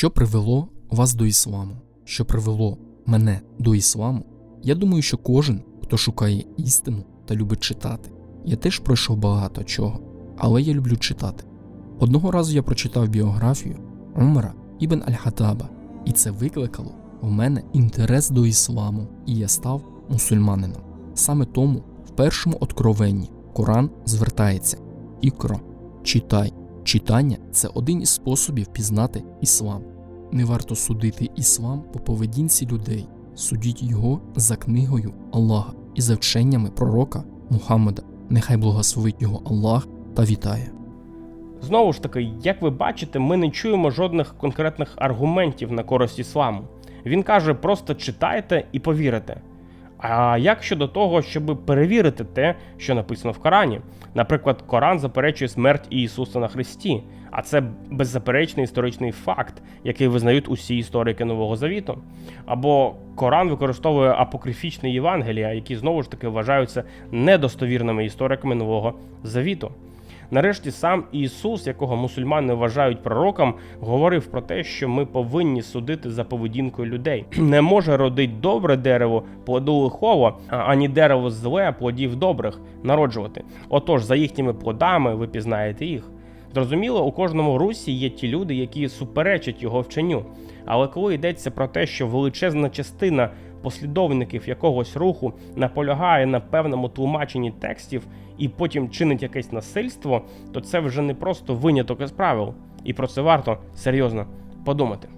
Що привело вас до ісламу? Що привело мене до ісламу? Я думаю, що кожен, хто шукає істину та любить читати. Я теж пройшов багато чого, але я люблю читати. Одного разу я прочитав біографію Умара Ібн Аль-Хатаба, і це викликало в мене інтерес до ісламу, і я став мусульманином. Саме тому в першому откровенні Коран звертається Ікро, читай. Читання це один із способів пізнати іслам. Не варто судити іслам по поведінці людей, судіть його за книгою Аллаха і за вченнями пророка Мухаммеда. Нехай благословить його Аллах та вітає. Знову ж таки, як ви бачите, ми не чуємо жодних конкретних аргументів на користь ісламу. Він каже: просто читайте і повірите. А як щодо того, щоб перевірити те, що написано в Корані? Наприклад, Коран заперечує смерть Ісуса на Христі, а це беззаперечний історичний факт, який визнають усі історики Нового Завіту. Або Коран використовує апокрифічні Євангелія, які знову ж таки вважаються недостовірними істориками Нового Завіту. Нарешті сам Ісус, якого мусульмани вважають пророком, говорив про те, що ми повинні судити за поведінкою людей. Не може родить добре дерево плоду лихого, ані дерево зле плодів добрих народжувати. Отож, за їхніми плодами ви пізнаєте їх. Зрозуміло, у кожному русі є ті люди, які суперечать його вченню. Але коли йдеться про те, що величезна частина послідовників якогось руху наполягає на певному тлумаченні текстів і потім чинить якесь насильство, то це вже не просто виняток із правил, і про це варто серйозно подумати.